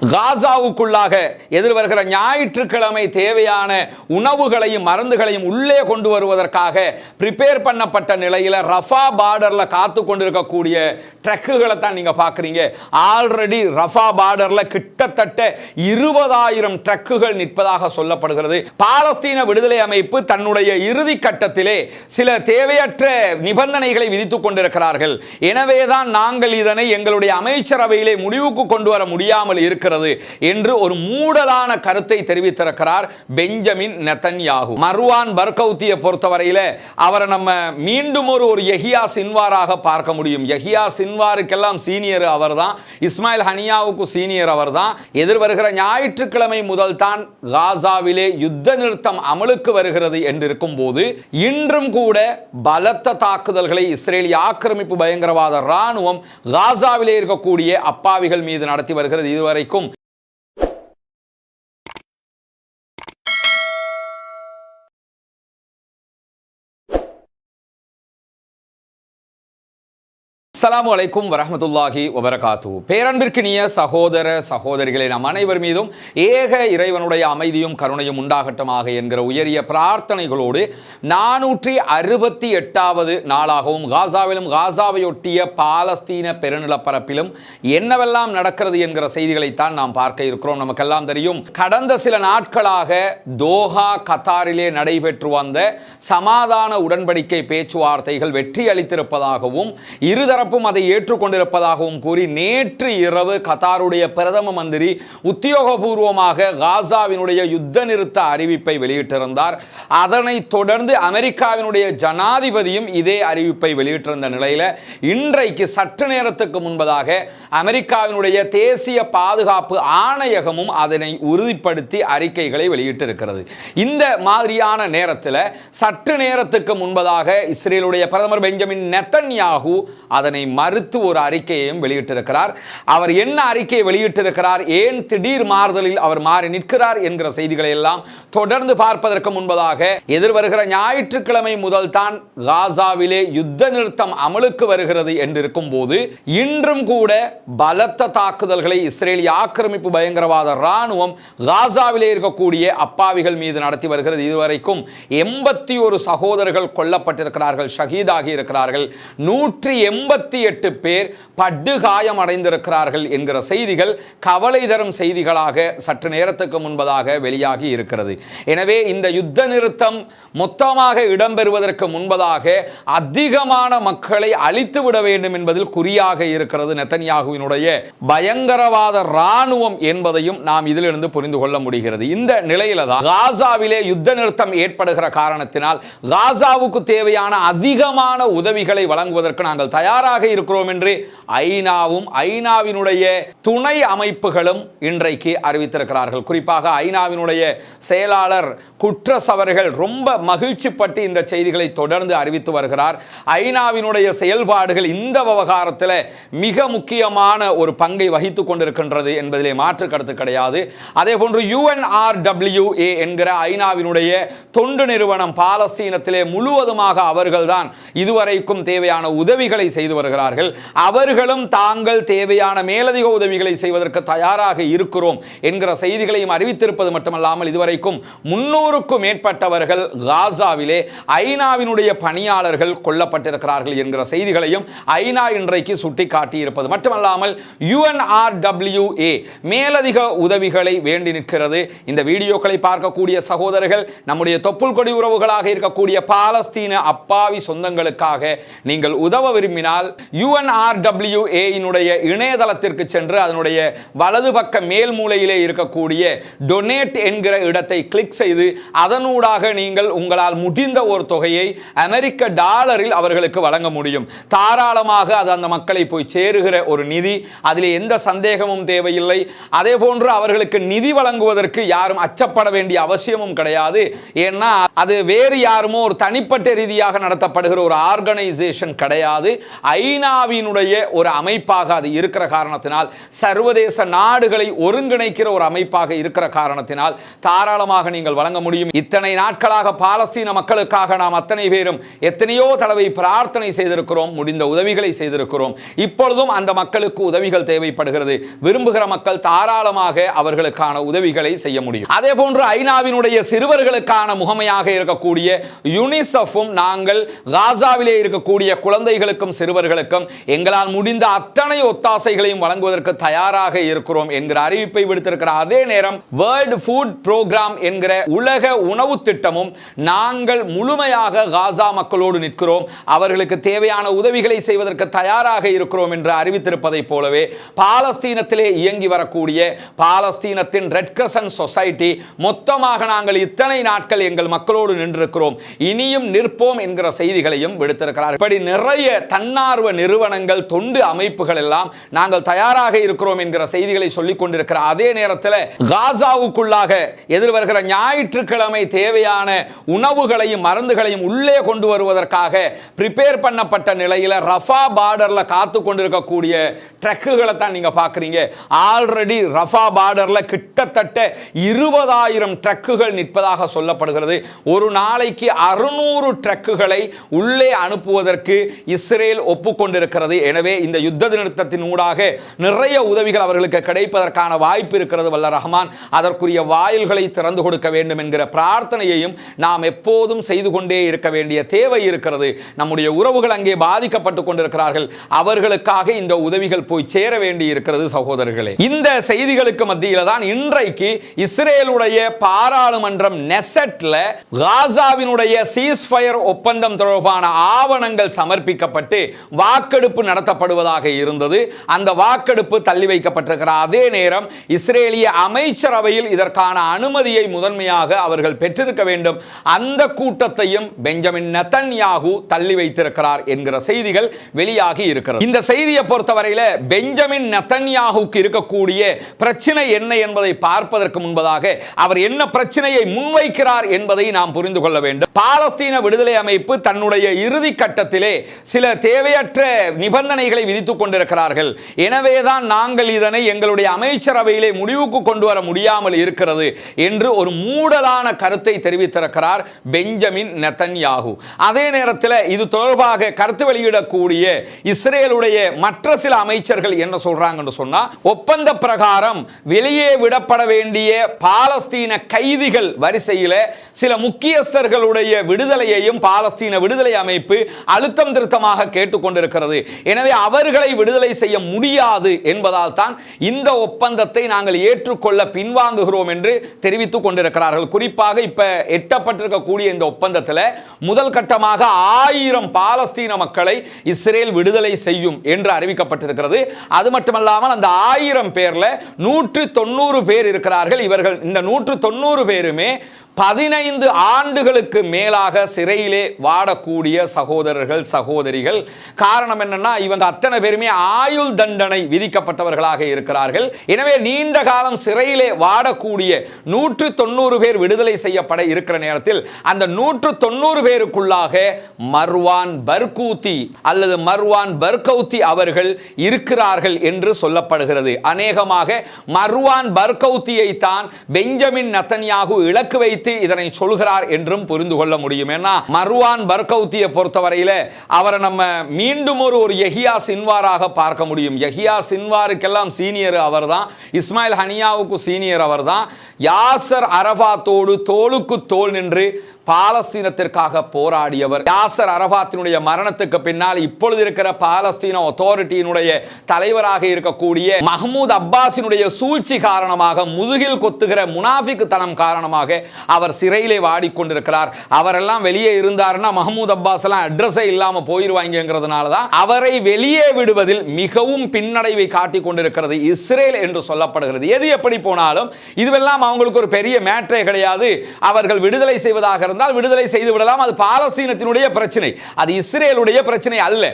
காசாவுக்குள்ளாக எதிர்வருகிற ஞாயிற்றுக்கிழமை தேவையான உணவுகளையும் மருந்துகளையும் உள்ளே கொண்டு வருவதற்காக ப்ரிப்பேர் பண்ணப்பட்ட நிலையில் ரஃபா பார்டரில் காத்து கொண்டிருக்கக்கூடிய ட்ரக்குகளை தான் நீங்கள் பார்க்குறீங்க. ஆல்ரெடி ரஃபா பார்டரில் கிட்டத்தட்ட இருபதாயிரம் ட்ரக்குகள் நிற்பதாக சொல்லப்படுகிறது. பாலஸ்தீன விடுதலை அமைப்பு தன்னுடைய இறுதி கட்டத்திலே சில தேவையற்ற நிபந்தனைகளை விதித்துக் கொண்டிருக்கிறார்கள். எனவேதான் நாங்கள் இதனை எங்களுடைய அமைச்சரவையிலே முடிவுக்கு கொண்டு வர முடியாமல் இருக்கிறது. இருக்கிறது என்று ஒரு மூடலான கருத்தை தெரிவித்திருக்கிறார் பெஞ்சமின் நெத்தன்யாகு. மர்வான் பர்கௌத்தியை பொறுத்தவரையில் அவரை நம்ம மீண்டும் ஒரு ஒரு யஹியா சின்வாராக பார்க்க முடியும். யஹியா சின்வாருக்கெல்லாம் சீனியர் அவர் தான் இஸ்மாயில் ஹனியாவுக்கு சீனியர் அவர் தான் எதிர்வருகிற ஞாயிற்றுக்கிழமை முதல் தான் காசாவிலே யுத்த நிறுத்தம் அமலுக்கு வருகிறது என்றிருக்கும் போது இன்றும் கூட பலத்த தாக்குதல்களை இஸ்ரேலிய ஆக்கிரமிப்பு பயங்கரவாத ராணுவம் காசாவிலே இருக்கக்கூடிய அப்பாவிகள் மீது நடத்தி வருகிறது. இதுவரைக்கும் அஸ்ஸலாமு அலைக்கும் வரமத்துல்லாஹி வபரகாத்து. பேரன்பிற்கினிய சகோதர சகோதரிகளின் நம் அனைவர் மீதும் ஏக இறைவனுடைய அமைதியும் கருணையும் உண்டாகட்டமாக என்கிற உயரிய பிரார்த்தனைகளோடு நானூற்றி அறுபத்தி எட்டாவது நாளாகவும் காசாவிலும் காசாவையொட்டிய பாலஸ்தீன பெருநிலப்பரப்பிலும் என்னவெல்லாம் நடக்கிறது என்கிற செய்திகளைத்தான் நாம் பார்க்க இருக்கிறோம். நமக்கெல்லாம் தெரியும் கடந்த சில நாட்களாக தோஹா கத்தாரிலே நடைபெற்று வந்த சமாதான உடன்படிக்கை பேச்சுவார்த்தைகள் வெற்றி அளித்திருப்பதாகவும் இருதரப்பு தரப்பும் அதை ஏற்றுக்கொண்டிருப்பதாகவும் கூறி நேற்று இரவு கத்தாருடைய பிரதம மந்திரி உத்தியோகபூர்வமாக காசாவினுடைய யுத்த நிறுத்த அறிவிப்பை வெளியிட்டிருந்தார். அதனைத் தொடர்ந்து அமெரிக்காவினுடைய ஜனாதிபதியும் இதே அறிவிப்பை வெளியிட்டிருந்த நிலையில் இன்றைக்கு சற்று நேரத்துக்கு முன்பதாக அமெரிக்காவினுடைய தேசிய பாதுகாப்பு ஆணையகமும் அதனை உறுதிப்படுத்தி அறிக்கைகளை வெளியிட்டிருக்கிறது. இந்த மாதிரியான நேரத்தில் சற்று நேரத்துக்கு முன்பதாக இஸ்ரேலுடைய பிரதமர் பெஞ்சமின் நெத்தன்யாகு அதனை மறுத்து ஒரு அறிக்கையையும் வெளியிட்டிருக்கிறார். அவர் என்ன அறிக்கையை வெளியிட்டிருக்கிறார்? ஏன் திடீர் மாறுதலில் அவர் மாறி நிற்கிறார் என்கிற செய்திகளை எல்லாம் தொடர்ந்து பார்ப்பதற்கு முன்பதாக எதிர்வருகிற ஞாயிற்றுக்கிழமை முதல் தான் காசாவிலே யுத்த நிறுத்தம் அமலுக்கு வருகிறது என்றிருக்கும் போது இன்றும் கூட பலத்த தாக்குதல்களை இஸ்ரேலிய ஆக்கிரமிப்பு பயங்கரவாத ராணுவம் காசாவிலே இருக்கக்கூடிய அப்பாவிகள் மீது நடத்தி வருகிறது. இதுவரைக்கும் எண்பத்தி ஒரு சகோதரர்கள் கொல்லப்பட்டிருக்கிறார்கள் ஷஹீதாகி இருக்கிறார்கள். நூற்றி எண்பத்தி எட்டு பேர் படுகாயம் அடைந்திருக்கிறார்கள் என்கிற செய்திகள் கவலை தரும் செய்திகளாக சற்று நேரத்துக்கு முன்பதாக வெளியாகி இருக்கிறது. எனவே இந்த யுத்த நிறுத்தம் மொத்தமாக இடம்பெறுவதற்கு முன்பதாக அதிகமான மக்களை அழித்து விட வேண்டும் என்பதில் குறியாக இருக்கிறது நெத்தன்யாகுவினுடைய பயங்கரவாத ராணுவம் என்பதையும் நாம் இதிலிருந்து புரிந்து கொள்ள முடிகிறது. இந்த நிலையில தான் காசாவிலே யுத்த நிறுத்தம் ஏற்படுகிற காரணத்தினால் காசாவுக்கு தேவையான அதிகமான உதவிகளை வழங்குவதற்கு நாங்கள் தயாராக இருக்கிறோம் என்று ஐநாவும் ஐநாவினுடைய துணை அமைப்புகளும் இன்றைக்கு அறிவித்திருக்கிறார்கள். குறிப்பாக ஐநாவினுடைய செயலாளர் குற்றசவர்கள் ரொம்ப மகிழ்ச்சிப்பட்டு இந்த செய்திகளை தொடர்ந்து அறிவித்து வருகிறார். ஐநாவினுடைய செயல்பாடுகள் இந்த விவகாரத்தில் மிக முக்கியமான ஒரு பங்கை வகித்துக் கொண்டிருக்கின்றது என்பதிலே மாற்று கருத்து கிடையாது. அதே போன்று யுஎன்ஆர்டபிள்யூஏ என்கிற ஐநாவினுடைய தொண்டு நிறுவனம் பாலஸ்தீனத்திலே முழுவதுமாக அவர்கள்தான் இதுவரைக்கும் தேவையான உதவிகளை செய்து வருகிறார்கள். அவர்களும் தாங்கள் தேவையான மேலதிக உதவிகளை செய்வதற்கு தயாராக இருக்கிறோம் என்கிற செய்திகளையும் அறிவித்திருப்பது மட்டுமல்லாமல் இதுவரைக்கும் முன்னூறுக்கும் மேற்பட்டவர்கள் காசாவிலே ஐநாவினுடைய பணியாளர்கள் கொல்லப்பட்டிருக்கிறார்கள் என்கிற செய்திகளையும் ஐநா இன்றைக்கு சுட்டிக்காட்டியிருப்பது மட்டுமல்லாமல் யுஎன்ஆர்டபிள்யூஏ மேலதிக உதவிகளை வேண்டி நிற்கிறது. இந்த வீடியோக்களை பார்க்கக்கூடிய சகோதரர்கள் நம்முடைய தொப்புள் கொடி உறவுகளாக இருக்கக்கூடிய பாலஸ்தீன அப்பாவி சொந்தங்களுக்காக நீங்கள் உதவ விரும்பினால் யுஎன்ஆர்டபிள்யூஏயினுடைய இணையதளத்திற்கு சென்று அதனுடைய வலது பக்க மேல் மூலையிலே இருக்கக்கூடிய டொனேட் என்கிற இடத்தை கிளிக் செய்து அதனூடாக நீங்கள் உங்களால் முடிந்த ஒரு தொகையை அமெரிக்க டாலரில் அவர்களுக்கு வழங்க முடியும். தாராளமாக அது அந்த மக்களை போய் சேருகிற ஒரு நிதி. அதில் எந்த சந்தேகமும் தேவையில்லை. அதே போன்று அவர்களுக்கு நிதி வழங்குவதற்கு யாரும் அச்சப்பட வேண்டிய அவசியமும் கிடையாது. ஏன்னா அது வேறு யாருமோ ஒரு தனிப்பட்ட ரீதியாக நடத்தப்படுகிற ஒரு ஆர்கனைசேஷன் கிடையாது. ஐ ஐநாவினுடைய ஒரு அமைப்பாக அது இருக்கிற காரணத்தினால் சர்வதேச நாடுகளை ஒருங்கிணைக்கிற ஒரு அமைப்பாக இருக்கிற காரணத்தினால் தாராளமாக நீங்கள் வழங்க முடியும். இத்தனை நாட்களாக பாலஸ்தீன மக்களுக்காக நாம் அத்தனை பேரும் எத்தனையோ தடவை பிரார்த்தனை செய்திருக்கிறோம் முடிந்த உதவிகளை செய்திருக்கிறோம். இப்பொழுதும் அந்த மக்களுக்கு உதவிகள் தேவைப்படுகிறது. விரும்புகிற மக்கள் தாராளமாக அவர்களுக்கான உதவிகளை செய்ய முடியும். அதே போன்று ஐநாவினுடைய சிறுவர்களுக்கான முகமையாக இருக்கக்கூடிய யுனிசெஃபும் நாங்கள் காசாவிலே இருக்கக்கூடிய குழந்தைகளுக்கும் சிறுவர்கள் சிறுவர்களுக்கும் எங்களால் முடிந்த அத்தனை ஒத்தாசைகளையும் வழங்குவதற்கு தயாராக இருக்கிறோம் என்கிற அறிவிப்பை விடுத்திருக்கிற அதே நேரம் வேர்ல்டு ஃபுட் ப்ரோக்ராம் என்கிற உலக உணவு திட்டமும் நாங்கள் முழுமையாக காசா மக்களோடு நிற்கிறோம். அவர்களுக்கு தேவையான உதவிகளை செய்வதற்கு தயாராக இருக்கிறோம் என்று அறிவித்திருப்பதை போலவே பாலஸ்தீனத்திலே இயங்கி வரக்கூடிய பாலஸ்தீனத்தின் ரெட் கிரசன் சொசைட்டி மொத்தமாக நாங்கள் இத்தனை நாட்கள் எங்கள் மக்களோடு நின்றிருக்கிறோம். இனியும் நிற்போம் என்கிற செய்திகளையும் விடுத்திருக்கிறார். இப்படி நிறைய தன்னார்வ நிறுவனங்கள் தொண்டு அமைப்புகள் எல்லாம் நாங்கள் தயாராக இருக்கிறோம் என்கிற செய்திகளை சொல்லிக் கொண்டிருக்கிற அதே நேரத்தில் காசாவுக்குள்ளாக எதிர்வருகிற ஞாயிற்றுக்கிழமை தேவையான உணவுகளையும் மருந்துகளையும் உள்ளே கொண்டு வருவதற்காக ப்ரிப்பேர் பண்ணப்பட்ட நிலையில் ரஃபா பார்டரில் காத்து கொண்டிருக்கக்கூடிய ட்ரக்குகளை தான் நீங்கள் பார்க்குறீங்க. ஆல்ரெடி ரஃபா பார்டரில் கிட்டத்தட்ட இருபதாயிரம் ட்ரக்குகள் நிற்பதாக சொல்லப்படுகிறது. ஒரு நாளைக்கு அறுநூறு ட்ரக்குகளை உள்ளே அனுப்புவதற்கு இஸ்ரேல் ஒப்பு ஒப்புக்கொண்டிருக்கிறது. எனவே இந்த யுத்த நிறுத்தத்தின் ஊடாக நிறைய உதவிகள் அவர்களுக்கு கிடைப்பதற்கான வாய்ப்பு இருக்கிறது வல்ல ரஹ்மான். அதற்குரிய வாயில்களை திறந்து கொடுக்க வேண்டும் என்கிற பிரார்த்தனையையும் நாம் எப்போதும் செய்து கொண்டே இருக்க வேண்டிய தேவை இருக்கிறது. நம்முடைய உறவுகள் அங்கே பாதிக்கப்பட்டு கொண்டிருக்கிறார்கள். அவர்களுக்காக இந்த உதவிகள் போய் சேர வேண்டி இருக்கிறது சகோதரர்களே. இந்த செய்திகளுக்கு மத்தியில் தான் இன்றைக்கு இஸ்ரேலுடைய பாராளுமன்றம் நெசட்ல காசாவினுடைய சீஸ்ஃபயர் ஒப்பந்தம் தொடர்பான ஆவணங்கள் சமர்ப்பிக்கப்பட்டு வாக்கெடுப்பு நடத்தப்படுவதாக இருந்தது. அந்த வாக்கெடுப்பு தள்ளி வைக்கப்பட்டிருக்கிற அதே நேரம் இஸ்ரேலிய அமைச்சரவையில் இதற்கான அனுமதியை முதன்மையாக அவர்கள் பெற்றிருக்க வேண்டும். அந்த கூட்டத்தையும் பெஞ்சமின் நத்தன்யாகு தள்ளி வைத்திருக்கிறார் என்கிற செய்திகள் வெளியாகி இருக்கிறது. இந்த செய்தியை பொறுத்தவரையில பெஞ்சமின் நத்தன்யாகுக்கு இருக்கக்கூடிய பிரச்சனை என்ன என்பதை பார்ப்பதற்கு முன்பதாக அவர் என்ன பிரச்சனையை முன்வைக்கிறார் என்பதை நாம் புரிந்து கொள்ள வேண்டும். பாலஸ்தீன விடுதலை அமைப்பு தன்னுடைய இறுதி கட்டத்திலே சில தேவையற்ற நிபந்தனைகளை விதித்துக் கொண்டிருக்கிறார்கள். எனவேதான் நாங்கள் இதனை எங்களுடைய அமைச்சரவையிலே முடிவுக்கு கொண்டு வர முடியாமல் இருக்கிறது என்று ஒரு மூடலான கருத்தை தெரிவித்திருக்கிறார் பெஞ்சமின் நெத்தன்யாகு. அதே நேரத்தில் இது தொடர்பாக கருத்து வெளியிடக்கூடிய இஸ்ரேலுடைய மற்ற சில அமைச்சர்கள் என்ன சொல்றாங்கன்னு சொன்னா ஒப்பந்த பிரகாரம் வெளியே விடப்பட வேண்டிய பாலஸ்தீன கைதிகள் வரிசையில் சில முக்கியஸ்தர்களுடைய விடுதலையையும் பாலஸ்தீன விடுதலை அமைப்பு அழுத்தம் திருத்தமாக கேட்டுக்கொண்டு கொண்டிருக்கிறது. எனவே அவர்களை விடுதலை செய்ய முடியாது என்பதால் தான் இந்த ஒப்பந்தத்தை நாங்கள் ஏற்றுக்கொள்ள பின்வாங்குகிறோம் என்று தெரிவித்துக் கொண்டிருக்கிறார்கள். குறிப்பாக இப்ப எட்டப்பட்டிருக்கக்கூடிய இந்த ஒப்பந்தத்தில் முதல் கட்டமாக ஆயிரம் பாலஸ்தீன மக்களை இஸ்ரேல் விடுதலை செய்யும் என்று அறிவிக்கப்பட்டிருக்கிறது. அது மட்டுமல்லாமல் அந்த ஆயிரம் பேர்ல நூற்று தொண்ணூறு பேர் இருக்கிறார்கள். இவர்கள் இந்த நூற்று தொண்ணூறு பேருமே பதினைந்து ஆண்டுகளுக்கு மேலாக சிறையிலே வாடக்கூடிய சகோதரர்கள் சகோதரிகள். காரணம் என்னன்னா இவங்க அத்தனை பேருமே ஆயுள் தண்டனை விதிக்கப்பட்டவர்களாக இருக்கிறார்கள். எனவே நீண்ட காலம் சிறையிலே வாடக்கூடிய நூற்று தொண்ணூறு பேர் விடுதலை செய்யப்பட இருக்கிற நேரத்தில் அந்த நூற்று தொண்ணூறு பேருக்குள்ளாக மர்வான் பர்கூத்தி அல்லது மர்வான் பர்கௌத்தி அவர்கள் இருக்கிறார்கள் என்று சொல்லப்படுகிறது. அநேகமாக மர்வான் பர்கௌத்தியை தான் பெஞ்சமின் நத்தன்யாகு இலக்கு வைத்து இதனை சொல்கிறார் என்றும் புரிந்து கொள்ள முடியும். ஏன்னா மர்வான் பர்கௌத்தியை பொறுத்தவரையில அவரை நம்ம மீண்டும் ஒரு ஒரு யஹியா சின்வாராக பார்க்க முடியும். யஹியா சின்வாருக்கெல்லாம் சீனியர் அவர்தான். இஸ்மாயில் ஹனியாவுக்கு சீனியர் அவர்தான். யாசர் அரபாத்தோடு தோளுக்கு தோல் நின்று பாலஸ்தீனத்திற்காக போராடியவர். யாசர் அரபாத்தினுடைய மரணத்துக்கு பின்னால் இப்பொழுது இருக்கிற பாலஸ்தீன அத்தாரிட்டியினுடைய தலைவராக இருக்கக்கூடிய மஹமூத் அப்பாஸினுடைய சூழ்ச்சி காரணமாக முதுகில் கொத்துகிற முனாஃபிக்கு தனம் காரணமாக அவர் சிறையிலே வாடிக்கொண்டிருக்கிறார் அவரெல்லாம் வெளியே இருந்தாருன்னா மஹமூத் அப்பாஸ் எல்லாம் அட்ரஸே இல்லாம போயிருவாங்கிறதுனால தான் அவரை வெளியே விடுவதில் மிகவும் பின்னடைவை காட்டிக் கொண்டிருக்கிறது இஸ்ரேல் என்று சொல்லப்படுகிறது. எது எப்படி போனாலும் இதுவெல்லாம் அவங்களுக்கு ஒரு பெரிய மேட்டரே கிடையாது. அவர்கள் விடுதலை செய்வதாக இருந்தால் விடுதலை செய்து விடலாம். அது பாலஸ்தீனத்தினுடைய பிரச்சனை. அது இஸ்ரேலுடைய பிரச்சனை அல்ல.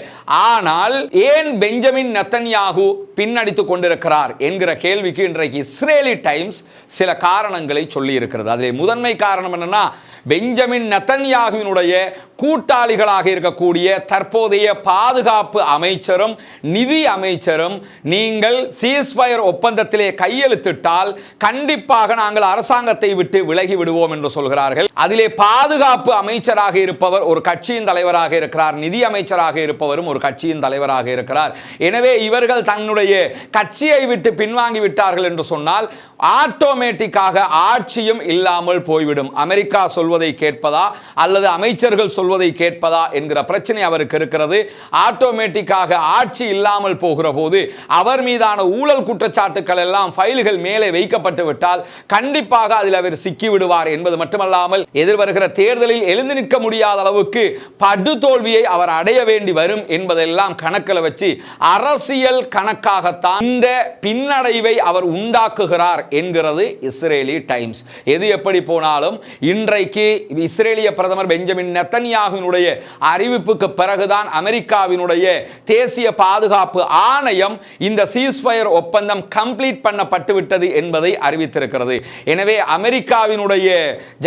ஆனால் ஏன் பெஞ்சமின் நத்தன்யாகு பின்னடித்துக் கொண்டிருக்கிறார் என்கிற கேள்விக்கு இன்றைக்கு இஸ்ரேலி டைம்ஸ் சில காரணங்களை சொல்லி இருக்கிறது அதில் முதன்மை காரணம் என்னன்னா பெஞ்சமின் நத்தன்யாகுவினுடைய கூட்டாளிகளாக இருக்கக்கூடிய தற்போதைய பாதுகாப்பு அமைச்சரும் நிதி அமைச்சரும் நீங்கள் சீஸ்ஃபயர் ஒப்பந்தத்திலே கையெழுத்திட்டால் கண்டிப்பாக நாங்கள் அரசாங்கத்தை விட்டு விலகி விடுவோம் என்று சொல்கிறார்கள். அதிலே பாதுகாப்பு அமைச்சராக இருப்பவர் ஒரு கட்சியின் தலைவராக இருக்கிறார் நிதி அமைச்சராக இருப்பவரும் ஒரு கட்சியின் தலைவராக இருக்கிறார். எனவே இவர்கள் தன்னுடைய கட்சியை விட்டு பின்வாங்கி விட்டார்கள் என்று சொன்னால் ஆட்டோமேட்டிக்காக ஆட்சியும் இல்லாமல் போய்விடும். அமெரிக்கா சொல்வதை கேட்பதா அல்லது அமைச்சர்கள் சொல்வதை சொல்வதை கேட்பதா என்கிற பிரச்சனை அவருக்கு இருக்கிறது. ஆட்டோமேட்டிக்காக ஆட்சி இல்லாமல் போகிற போது அவர் மீதான ஊழல் குற்றச்சாட்டுக்கள் எல்லாம் ஃபைல்கள் மேலே வைக்கப்பட்டு விட்டால் கண்டிப்பாக அதில் அவர் சிக்கி விடுவார் என்பது மட்டுமல்லாமல் எதிர்வருகிற தேர்தலில் எழுந்து நிற்க முடியாத அளவுக்கு படுதோல்வியை அவர் அடைய வேண்டி வரும் என்பதெல்லாம் கணக்கில் வச்சு அரசியல் கணக்காகத்தான் இந்த பின்னடைவை அவர் உண்டாக்குகிறார் என்கிறது இஸ்ரேலி டைம்ஸ். எது எப்படி போனாலும் இன்றைக்கு இஸ்ரேலிய பிரதமர் பெஞ்சமின் நெத்தன்யாகுவினுடைய அறிவிப்புக்கு பிறகுதான் அமெரிக்காவினுடைய தேசிய பாதுகாப்பு ஆணையம் இந்த சீஸ்ஃபயர் ஒப்பந்தம் கம்ப்ளீட் பண்ணப்பட்டு விட்டது என்பதை அறிவித்திருக்கிறது. எனவே அமெரிக்காவினுடைய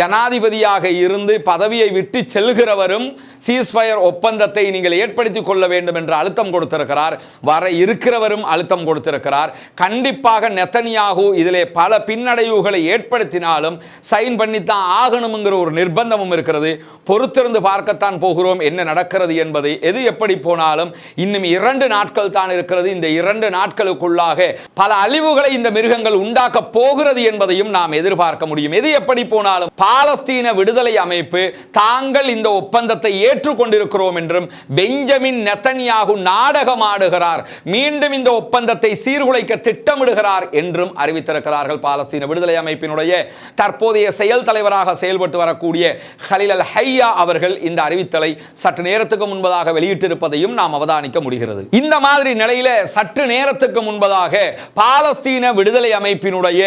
ஜனாதிபதியாக இருந்து பதவியை விட்டு செல்கிறவரும் சீஸ்ஃபயர் ஒப்பந்தத்தை நீங்கள் ஏற்படுத்திக் கொள்ள வேண்டும் என்று அழுத்தம் கொடுத்திருக்கிறார். வர இருக்கிறவரும் அழுத்தம் கொடுத்திருக்கிறார். கண்டிப்பாக நெத்தனியாகு இதிலே பல பின்னடைவுகளை ஏற்படுத்தினாலும் சைன் பண்ணித்தான் ஆகணுங்கிற ஒரு நிர்பந்தமும் இருக்கிறது. பொறுத்திருந்து பார்க்கத்தான் போகிறோம் என்ன நடக்கிறது என்பதை எது எப்படி போனாலும் இன்னும் இரண்டு நாட்கள் தான் இருக்கிறது. இந்த இரண்டு நாட்களுக்குள்ளாக பல அழிவுகளை இந்த மிருகங்கள் உண்டாக்க போகிறது என்பதையும் நாம் எதிர்பார்க்க முடியும். எது எப்படி போனாலும் பாலஸ்தீன விடுதலை அமைப்பு தாங்கள் இந்த ஒப்பந்தத்தை ஏற்றுக்கொண்டிருக்கிறோம் என்றும் பெஞ்சமின் நெத்தனியாகு நாடகமாடுகிறார் மீண்டும் இந்த ஒப்பந்தத்தை சீர்குலைக்க திட்டமிடுகிறார் என்றும் அறிவித்திருக்கிறார்கள் பாலஸ்தீன விடுதலை அமைப்பினுடைய தற்போதைய செயல் தலைவராக செயல்பட்டு வரக்கூடிய ஹலில் அல் ஹையா அவர்கள் இந்த அறிவித்தலை சற்று நேரத்துக்கு முன்பதாக வெளியிட்டிருப்பதையும் நாம் அவதானிக்க முடிகிறது. இந்த மாதிரி நிலையில சற்று நேரத்துக்கு முன்பதாக பாலஸ்தீன விடுதலை அமைப்பினுடைய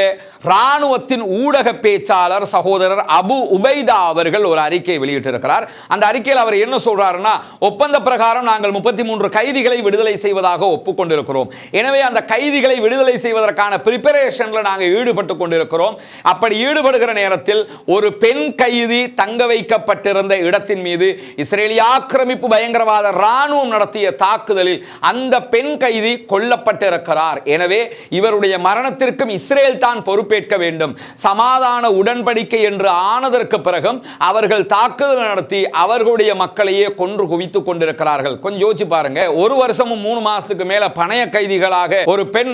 இராணுவத்தின் ஊடக பேச்சாளர் சகோதரர் அபு உபைதா அவர்கள் ஒரு அறிக்கை வெளியிட்டிருக்கிறார். அந்த அறிக்கையில் அவர் என்ன சொல்றாருன்னா ஒப்பந்த பிரகாரம் நாங்கள் முப்பத்தி மூன்று கைதிகளை விடுதலை செய்வதாக ஒப்புக்கொண்டிருக்கிறோம். எனவே அந்த கைதிகளை விடுதலை செய்வதற்கான பிரிப்பரேஷன்ல நாங்கள் ஈடுபட்டு கொண்டிருக்கிறோம். அப்படி ஈடுபடுகிற நேரத்தில் ஒரு பெண் கைதி தங்க வைக்கப்பட்டிருந்த இடத்தின் மீது இஸ்ரேலிய ஆக்கிரமிப்பு பயங்கரவாத இராணுவம் நடத்திய தாக்குதலில் அந்த பெண் கைதி கொல்லப்பட்டிருக்கிறார். எனவே இவருடைய மரணத்திற்கும் இஸ்ரேல் தான் பொறுப்பேற்க வேண்டும். சமாதான உடன்படிக்கை என்று ஆனதற்கு பிறகும் அவர்கள் தாக்குதல் நடத்தி அவர்களுடைய மக்களையே கொன்று குவித்துக் கொண்டிருக்கிறார்கள். கொஞ்சம் யோசிச்சு பாருங்க. ஒரு வருஷமும் மூணு மாசத்துக்கு மேல பணைய கைதிகளாக ஒரு பெண்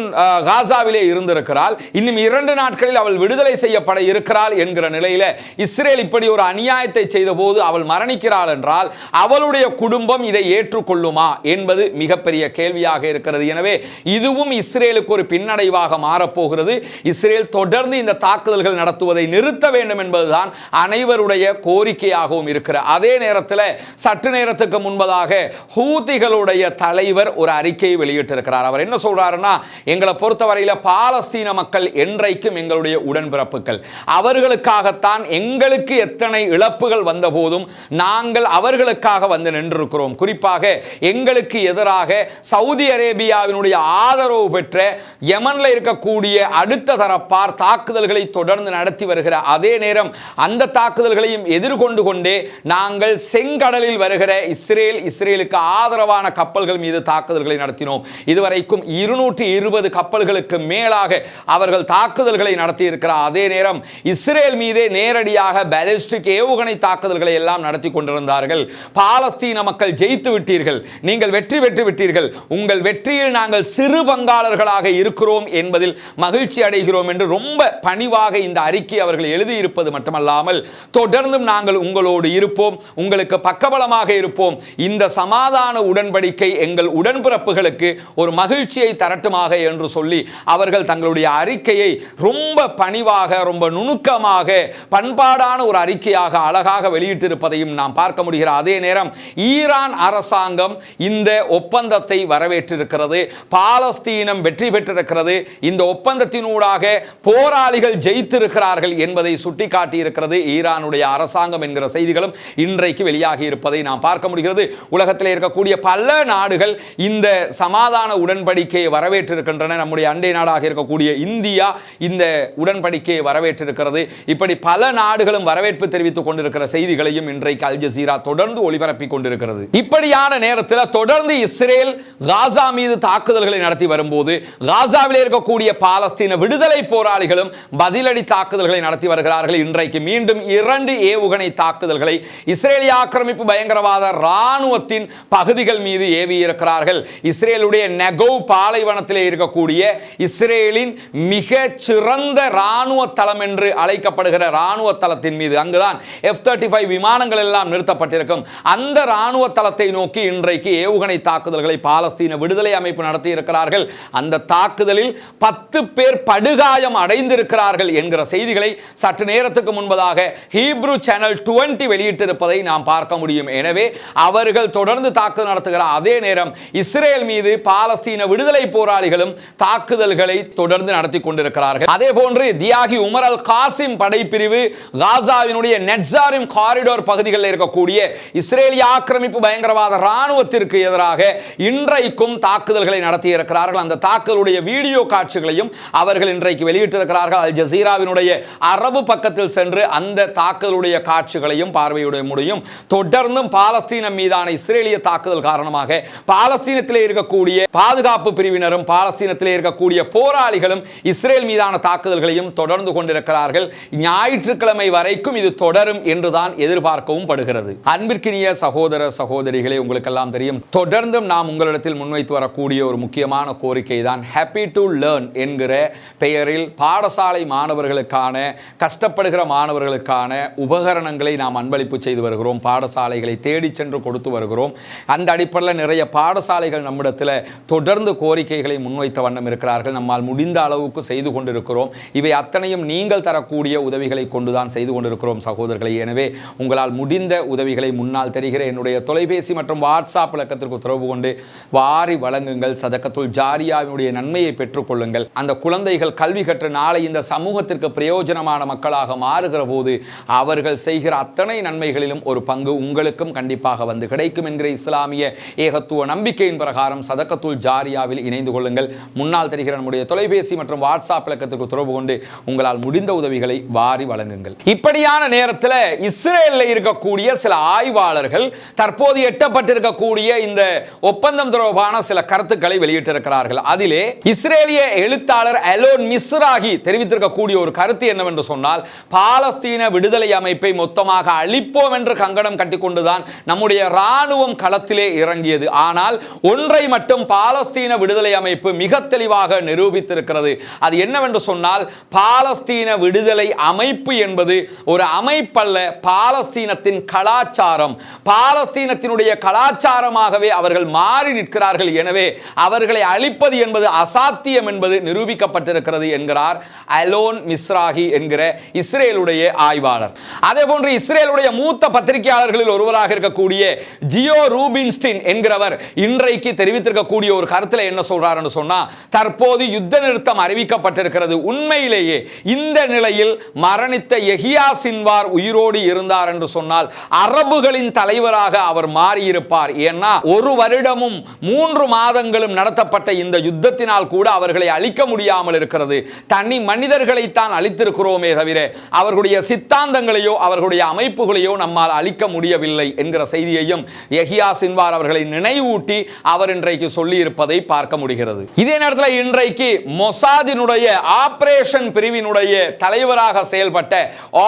காசாவிலே இருந்திருக்கிறாள். இன்னும் இரண்டு நாட்களில் அவள் விடுதலை செய்யப்பட இருக்கிறாள் என்கிற நிலையில இஸ்ரேல் இப்படி ஒரு அநியாயத்தை செய்த போது அவள் இருக்கிறாள் என்றால் அவளுடைய குடும்பம் இதை ஏற்றுக்கொள்ளுமா என்பது மிகப்பெரிய கேள்வியாக இருக்கிறது. எனவே இதுவும் இஸ்ரேலுக்கு ஒரு பின்னடைவாக மாறப்போகிறது. இஸ்ரேல் தொடர்ந்து இந்த தாக்குதல்கள் நடத்துவதை நிறுத்த வேண்டும் என்பதுதான் அனைவருடைய கோரிக்கையாகவும் இருக்கிற. அதே நேரத்தில் சற்று நேரத்துக்கு முன்பதாக ஹூதிகளுடைய தலைவர் ஒரு அறிக்கையை வெளியிட்டிருக்கிறார். அவர் என்ன சொல்றாருன்னா எங்களை பொறுத்தவரையில் பாலஸ்தீன மக்கள் என்றைக்கும் எங்களுடைய உடன்பிறப்புகள். அவர்களுக்காகத்தான் எங்களுக்கு எத்தனை இழப்புகள் வந்த போதும் நான் நாங்கள் அவர்களுக்காக வந்து நின்றிருக்கிறோம். குறிப்பாக எங்களுக்கு எதிராக சவுதி அரேபியாவினுடைய ஆதரவு பெற்ற யமனில் இருக்கக்கூடிய அடுத்த தரப்பார் தாக்குதல்களை தொடர்ந்து நடத்தி வருகிற அதே நேரம் அந்த தாக்குதல்களையும் எதிர்கொண்டு கொண்டே நாங்கள் செங்கடலில் வருகிற இஸ்ரேல் இஸ்ரேலுக்கு ஆதரவான கப்பல்கள் மீது தாக்குதல்களை நடத்தினோம். இதுவரைக்கும் இருநூற்றி இருபது கப்பல்களுக்கு மேலாக அவர்கள் தாக்குதல்களை நடத்தி அதே நேரம் இஸ்ரேல் மீதே நேரடியாக பேலிஸ்டிக் ஏவுகணை தாக்குதல்களை எல்லாம் நடத்தி கொண்டு கொண்டிருந்தார்கள். பாலஸ்தீன மக்கள் ஜெயித்து விட்டீர்கள். நீங்கள் வெற்றி பெற்று விட்டீர்கள். உங்கள் வெற்றியில் நாங்கள் சிறு பங்காளர்களாக இருக்கிறோம் என்பதில் மகிழ்ச்சி அடைகிறோம் என்று ரொம்ப பணிவாக இந்த அறிக்கை அவர்கள் எழுதியிருப்பது மட்டுமல்லாமல் தொடர்ந்தும் நாங்கள் உங்களோடு இருப்போம். உங்களுக்கு பக்கபலமாக இருப்போம். இந்த சமாதான உடன்படிக்கை எங்கள் உடன்பிறப்புகளுக்கு ஒரு மகிழ்ச்சியை தரட்டுமாக என்று சொல்லி அவர்கள் தங்களுடைய அறிக்கையை ரொம்ப பணிவாக ரொம்ப நுணுக்கமாக பண்பாடான ஒரு அறிக்கையாக அழகாக வெளியிட்டிருப்பதையும் நாம் பார்க்க முடிகிற அதே நேரம் ஈரான் அரசாங்கம் இந்த ஒப்பந்தத்தை வரவேற்றிருக்கிறது. பாலஸ்தீனம் வெற்றி பெற்றிருக்கிறது. இந்த ஒப்பந்தத்தினூடாக போராளிகள் ஜெயித்திருக்கிறார்கள் என்பதை சுட்டிக்காட்டி இருக்கிறது ஈரானுடைய அரசாங்கம் என்கிற செய்திகளும் இன்றைக்கு வெளியாகி இருப்பதை நாம் பார்க்க முடிகிறது. உலகத்தில் இருக்கக்கூடிய பல நாடுகள் இந்த சமாதான உடன்படிக்கையை வரவேற்றிருக்கின்றன. நம்முடைய அண்டை நாடாக இருக்கக்கூடிய இந்தியா இந்த உடன்படிக்கையை வரவேற்றிருக்கிறது. இப்படி பல நாடுகளும் வரவேற்பு தெரிவித்துக் கொண்டிருக்கிற செய்திகளையும் இன்றைக்கு அல் ஜசீரா தொடர்ந்து ஒளிபரப்பிக் கொண்டிருக்கிறது. இப்படியான நேரத்தில் தொடர்ந்து இஸ்ரேல் காசா மீது தாக்குதல்களை நடத்தி வரும்போது காசாவில் இருக்கக்கூடிய பாலஸ்தீன விடுதலை போராளிகளும் பதிலடி தாக்குதல்களை நடத்தி வருகிறார்கள். இன்றைக்கு மீண்டும் இரண்டு ஏவுகணை தாக்குதல்களை இஸ்ரேலிய ஆக்கிரமிப்பு பயங்கரவாத இராணுவத்தின் பகுதிகள் மீது ஏவி இருக்கிறார்கள். இஸ்ரேலுடைய நெகோவ் பாலைவனத்தில் இருக்கக்கூடிய இஸ்ரேலின் மிக சிறந்த இராணுவ தளம் என்று அழைக்கப்படுகிற இராணுவ தளத்தின் மீது அங்குதான் எஃப் தேர்ட்டி ஃபைவ் விமானங்கள் எல்லாம் நிறுத்தப்பட்டிருக்கும். அந்த ராணுவ தளத்தை நோக்கி இன்றைக்கு ஏவுகணை தாக்குதல்களை பாலஸ்தீன விடுதலை அமைப்பு நடத்தி இருக்கிறார்கள் அந்த தாக்குதலில் பத்து பேர் படுகாயம் அடைந்திருக்கிறார்கள் என்கிற செய்திகளை சற்று நேரத்துக்கு முன்பதாக ஹீப்ரு சேனல் டுவெண்ட்டி வெளியிட்டிருப்பதை நாம் பார்க்க முடியும். எனவே அவர்கள் தொடர்ந்து தாக்குதல் நடத்துகிற அதே நேரம் இஸ்ரேல் மீது பாலஸ்தீன விடுதலை போராளிகளும் தாக்குதல்களை தொடர்ந்து நடத்தி கொண்டிருக்கிறார்கள். அதே போன்று தியாகி உமர் அல் காசிம் படைப்பிரிவு காசாவினுடைய நெட்சாரிம் காரிடோர் பகுதிகளில் இருக்கக்கூடிய இஸ்ரேலிய ஆக்கிரமிப்பு பயங்கரவாத ராணுவத்திற்கு எதிராக இன்றைக்கும் தாக்குதல்களை நடத்தி இருக்கிறார்கள் அந்த தாக்குதலுடைய வீடியோ காட்சிகளையும் அவர்கள் இன்றைக்கு வெளியிட்டிருக்கிறார்கள். அல் ஜசீராவினுடைய அரபு பக்கத்தில் சென்று அந்த தாக்குதலுடைய காட்சிகளையும் பார்வையிட முடியும். தொடர்ந்தும் பாலஸ்தீனம் மீதான இஸ்ரேலிய தாக்குதல் காரணமாக பாலஸ்தீனத்திலே இருக்கக்கூடிய பாதுகாப்பு பிரிவினரும் பாலஸ்தீனத்திலே இருக்கக்கூடிய போராளிகளும் இஸ்ரேல் மீதான தாக்குதல்களையும் தொடர்ந்து கொண்டிருக்கிறார்கள். ஞாயிற்றுக்கிழமை வரைக்கும் இது தொடரும் என்றுதான் எதிர்பார்க்கவும் படுகிறது. அன்பிற்கினிய சகோதர சகோதரிகளே உங்களுக்கெல்லாம் தெரியும் தொடர்ந்தும் நாம் உங்களிடத்தில் முன்வைத்து வரக்கூடிய ஒரு முக்கியமான கோரிக்கை தான் ஹாப்பி டு லேர்ன் என்கிற பெயரில் பாடசாலை மாணவர்களுக்கான கஷ்டப்படுகிற மாணவர்களுக்கான உபகரணங்களை நாம் அன்பளிப்பு செய்து வருகிறோம். பாடசாலைகளை தேடி சென்று கொடுத்து வருகிறோம். அந்த அடிப்படையில் நிறைய பாடசாலைகள் நம்மிடத்தில் தொடர்ந்து கோரிக்கைகளை முன்வைத்த வண்ணம் இருக்கிறார்கள். நம்மால் முடிந்த அளவுக்கு செய்து கொண்டிருக்கிறோம். இவை அத்தனையும் நீங்கள் தரக்கூடிய உதவிகளை கொண்டுதான் செய்து கொண்டிருக்கிறோம் சகோதரர்களை. எனவே உங்களால் முடிந்த உதவிகளை முன்னால் தெரிகிற என்னுடைய தொலைபேசி மற்றும் வாட்ஸ்அப் இலக்கத்திற்கு தொடர்பு கொண்டு வாரி வழங்குங்கள். சதக்கத்துள் ஜாரியாவினுடைய நன்மையை பெற்றுக்கொள்ளுங்கள். அந்த குழந்தைகள் கல்வி கற்று நாளை இந்த சமூகத்திற்கு பிரயோஜனமான மக்களாக மாறுகிற போது அவர்கள் செய்கிற அத்தனை நன்மைகளிலும் ஒரு பங்கு உங்களுக்கும் கண்டிப்பாக வந்து கிடைக்கும் என்கிற இஸ்லாமிய ஏகத்துவ நம்பிக்கையின் பிரகாரம் சதக்கத்துள் ஜாரியாவில் இணைந்து கொள்ளுங்கள். முன்னால் தெரிகிற நம்முடைய தொலைபேசி மற்றும் வாட்ஸ்அப் இலக்கத்திற்கு தொடர்பு கொண்டு உங்களால் முடிந்த உதவிகளை வாரி வழங்குங்கள். இப்படியான நேரத்தில் இஸ்ரேலில் இருக்கக்கூடிய சில ஆய்வாளர்கள் தற்போது எட்டப்பட்டிருக்கக்கூடிய இந்த ஒப்பந்தம் தொடர்பான சில கருத்துக்களை வெளியிட்டிருக்கிறார்கள். அதிலே இஸ்ரேலிய எழுத்தாளர் அலோன் மிஸ்ராகி தெரிவித்திருக்கக்கூடிய ஒரு கருத்து என்னவென்று சொன்னால் பாலஸ்தீன விடுதலை அமைப்பை மொத்தமாக அழிப்போம் என்று கங்கணம் கட்டிக்கொண்டுதான் நம்முடைய ராணுவம் களத்திலே இறங்கியது. ஆனால் ஒன்றை மட்டும் பாலஸ்தீன விடுதலை அமைப்பு மிக தெளிவாக நிரூபித்திருக்கிறது. அது என்னவென்று சொன்னால் பாலஸ்தீன விடுதலை அமைப்பு என்பது ஒரு அமைப்பல்ல பாலஸ்தீனத்தின் கலாச்சாரம். பாலஸ்தீனத்தினுடைய கலாச்சாரமாகவே அவர்கள் மாறி நிற்கிறார்கள். எனவே அவர்களை அழிப்பது என்பது அசாத்தியம் என்பது நிரூபிக்கப்பட்டிருக்கிறது என்கிறார் அலோன் மிஸ்ராகி என்கிற இஸ்ரேலுடைய ஆய்வாளர். அதே போன்று இஸ்ரேலுடைய மூத்த பத்திரிகையாளர்களில் ஒருவராக இருக்கக்கூடிய ஜியோ ரூபின்ஸ்டின் என்கிறவர் இன்றைக்கு தெரிவித்திருக்கக்கூடிய ஒரு கருத்தில் என்ன சொல்றாருன்னு சொன்னா தற்போது யுத்த நிறுத்தம் அறிவிக்கப்பட்டிருக்கிறது. உண்மையிலேயே இந்த நிலையில் மரணித்த எஹியா சின்வார் உயிரோடு இருந்தார் என்று சொன்னால் அரபுகளின் தலைவராக அவர் மாறியிருப்பார். ஏன்னா ஒரு வருடமும் மூன்று மாதங்களும் நடத்தப்பட்ட இந்த யுத்தத்தினால் கூட அவர்களை அழிக்க முடியாமல் இருக்கிறது. தனி மனிதர்களைத்தான் அழித்திருக்கிறோமே தவிர அவர்களுடைய சித்தாந்தங்களையோ அவர்களுடைய அமைப்புகளையோ நம்மால் அழிக்க முடியவில்லை என்கிற செய்தியையும் எஹியா சின்வார் அவர்களை நினைவூட்டி அவர் இன்றைக்கு சொல்லியிருப்பதை பார்க்க முடிகிறது. இதே நேரத்தில் இன்றைக்கு மொசாதினுடைய ஆபரேஷன் பிரிவினுடைய தலைவராக செயல்பட்ட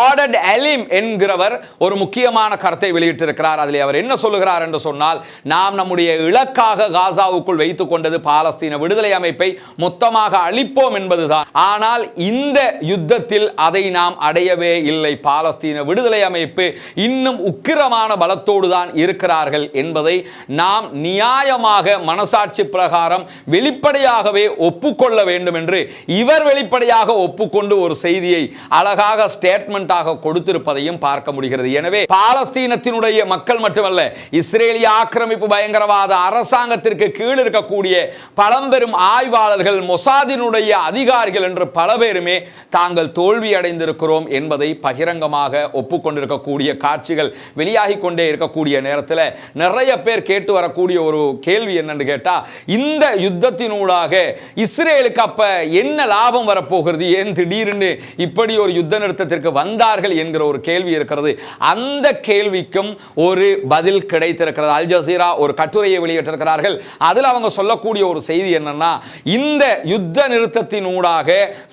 ஆர்டட் அலிம் என்கிறவர் ஒரு முக்கியமான கருத்தை வெளியிட்டிருக்கிறார். அதில் அவர் என்ன சொல்லுகிறார் என்று சொன்னால் நாம் நம்முடைய இலக்காக காசாவுக்குள் வைத்துக் கொண்டது பாலஸ்தீன விடுதலை அமைப்பை மொத்தமாக அளிப்போம் என்பதுதான். ஆனால் இந்த யுத்தத்தில் அதை நாம் அடையவே இல்லை. பாலஸ்தீன விடுதலை அமைப்பு இன்னும் உக்கிரமான பலத்தோடு தான் இருக்கிறார்கள் என்பதை நாம் நியாயமாக மனசாட்சி பிரகாரம் வெளிப்படையாகவே ஒப்புக்கொள்ள வேண்டும் என்று இவர் வெளிப்படையாக ஒப்புக்கொண்டு ஒரு செய்தியை அழகாக ஸ்டேட்மெண்டாக கொடுத்திருப்பதையும் பார்க்க முடிகிறது. எனவே பாலஸ்தீனத்தினுடைய மக்கள் மட்டுமல்ல இஸ்ரேலிய ஆக்கிரமிப்பு பயங்கரவாத அரசாங்கத்திற்கு கீழ் இருக்கக்கூடிய பழம்பெரும் ஆய்வாளர்கள் மொசாதினுடைய அதிகாரிகள் என்று பல பேருமே தாங்கள் தோல்வி அடைந்திருக்கிறோம் என்பதை பகிரங்கமாக ஒப்புக்கொண்டிருக்கக்கூடிய காட்சிகள் வெளியாகி கொண்டே இருக்கக்கூடிய நேரத்தில் நிறைய பேர் கேட்டு வரக்கூடிய ஒரு கேள்வி என்னன்னு கேட்டால் இந்த யுத்தத்தினூடாக இஸ்ரேலுக்கு அப்ப என்ன லாபம் வரப்போகிறது? ஏன் திடீர்னு இப்படி ஒரு யுத்த நிறுத்தத்திற்கு வந்தார்கள் என்கிற ஒரு கேள்வி இருக்கிறது. அந்த கேள்விக்கும் ஒரு பதில் கிடைத்திருக்கிறது. அல் ஜசீரா ஒரு கட்டுரையை வெளியிட்டிருக்கிறார்கள். அதில் அவங்க சொல்லக்கூடிய ஒரு செய்தி என்னன்னா இந்த யுத்த நிறுத்தத்தினூடாக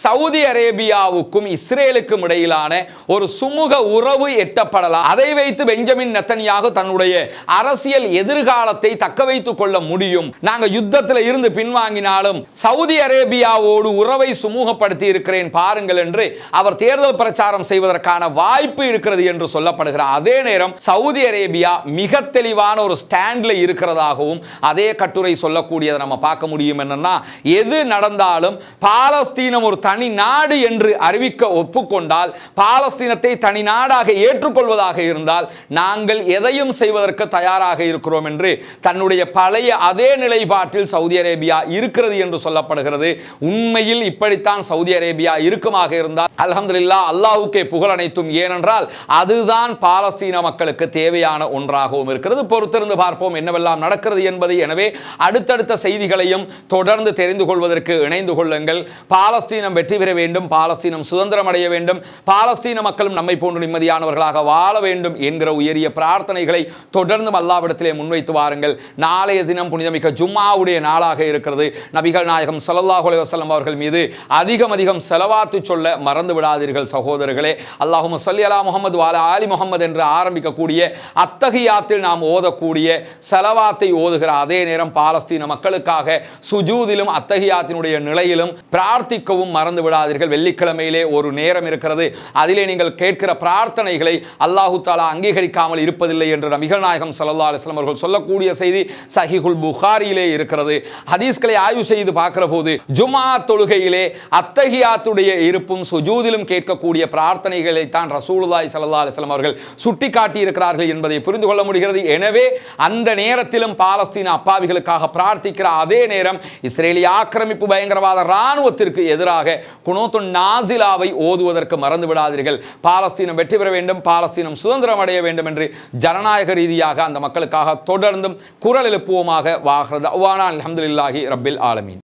சவுதி அரேபியாவுக்கும் இஸ்ரேலுக்கும் இடையிலான ஒரு சுமூக உறவு எட்டப்படலாம். அதை வைத்து பெஞ்சமின் நெத்தனியாக தன்னுடைய அரசியல் எதிர்காலத்தை தக்க வைத்துக் கொள்ள முடியும். நாங்கள் யுத்தத்தில் இருந்து பின்வாங்கினாலும் சவுதி அரேபியாவோடு உறவை சுமூகப்படுத்தி இருக்கிறேன் பாருங்கள் என்று அவர் தேர்தல் பிரச்சாரம் செய்வதற்கான வாய்ப்பு இருக்கிறது என்று சொல்லப்படுகிறார். அதே நேரம் சவுதி அரேபியா மிக தெளிவான ஒரு ஸ்டாண்டில் இருக்கிறதாகவும் அதே கட்டுரை சொல்லக்கூடியதை நம்ம பார்க்க முடியும் என்னன்னா எது நடந்தாலும் பாலஸ்தீனம் ஒரு தனி நாடு என்று அறிவிக்க ஒப்புக்கொண்டால் பாலஸ்தீனத்தை தனி நாடாக ஏற்றுக்கொள்வதாக இருந்தால் நாங்கள் எதையும் செய்வதற்கு தயாராக இருக்கிறோம் என்று தன்னுடைய பழைய அதே நிலைப்பாட்டில் சவுதி அரேபியா இருக்கிறது என்று சொல்லப்படுகிறது. உண்மையில் இப்படித்தான் சவுதி அரேபியா இருக்குமாக இருந்தால் அலமதுல்லா அல்லாவுக்கே புகழ் அனைத்தும். ஏனென்றால் அதுதான் பாலஸ்தீன் பாலஸ்தீன மக்களுக்கு தேவையான ஒன்றாகவும் இருக்கிறது. பொறுத்திருந்து பார்ப்போம் என்னவெல்லாம் நடக்கிறது என்பது. எனவே அடுத்தடுத்த செய்திகளையும் தொடர்ந்து தெரிந்து கொள்வதற்கு இணைந்து கொள்ளுங்கள். பாலஸ்தீனம் வெற்றி பெற வேண்டும். பாலஸ்தீனம் சுதந்திரம் அடைய வேண்டும். பாலஸ்தீன மக்களும் நம்மை போன்று நிம்மதியானவர்களாக வாழ வேண்டும் என்கிற உயரிய பிரார்த்தனைகளை தொடர்ந்து அல்லாவிடத்திலே முன்வைத்து வாருங்கள். நாளைய தினம் புனிதமிக்க ஜும்மாவுடைய நாளாக இருக்கிறது. நபிகள் நாயகம் ஸல்லல்லாஹு அலைஹி அவர்கள் மீது அதிகம் அதிகம் செலவாத்து சொல்ல மறந்து விடாதீர்கள் சகோதரர்களே. அல்லாஹும் சொல்லி அலா முகமது வாலா ஆலி முகமது என்று ஆரம்பிக்கக்கூடிய அத்தகையாத்தில் நாம் ஓதக்கூடிய செலவாத்தை ஓதுகிற அதே நேரம் பாலஸ்தீன மக்களுக்காக சுஜூதிலும் அத்தகையாத்தினுடைய நிலையிலும் பிரார்த்திக்கவும் மறந்து விடாதீர்கள். வெள்ளிக்கிழமையிலே ஒரு நேரம் இருக்கிறது. அதிலே நீங்கள் கேட்கிற பிரார்த்தனைகளை அல்லாஹு தாலா அங்கீகரிக்காமல் இருப்பதில்லை என்று நபிகள் நாயகம் சல்லா அலிஸ்லாம் அவர்கள் சொல்லக்கூடிய செய்தி சஹிகுல் புகாரியிலே இருக்கிறது. ஹதீஸ்களை ஆய்வு செய்து பார்க்கிற போது ஜுமா தொழுகையிலே அத்தகையாத்துடைய இருப்பும் சுஜூதிலும் கேட்கக்கூடிய பிரார்த்தனைகளை தான் ரசூலுல்லாய் சல்லா அலிஸ்லாம் அவர்கள் சுட்டி சுட்டி இருக்கிறார்கள் என்பதை புரிந்து கொள்ள முடிகிறது. எனவே அந்த நேரத்திலும் பாலஸ்தீன அப்பாவிகளுக்காக பிரார்த்திக்கிற அதே நேரம் இஸ்ரேலிய ஆக்கிரமிப்பு பயங்கரவாத இராணுவத்திற்கு எதிராக குனோத்துன் நாசிலாவை ஓதுவதற்கு மறந்து விடாதீர்கள் பாலஸ்தீனம் வெற்றி பெற வேண்டும் பாலஸ்தீனம் சுதந்திரம் அடைய வேண்டும் என்று ஜனநாயக ரீதியாக அந்த மக்களுக்காக தொடர்ந்தும் குரல் எழுப்புவோமாக வாகிறது அவ்வானா அலமதுல்லாஹி ரப்பில் ஆலமீன்.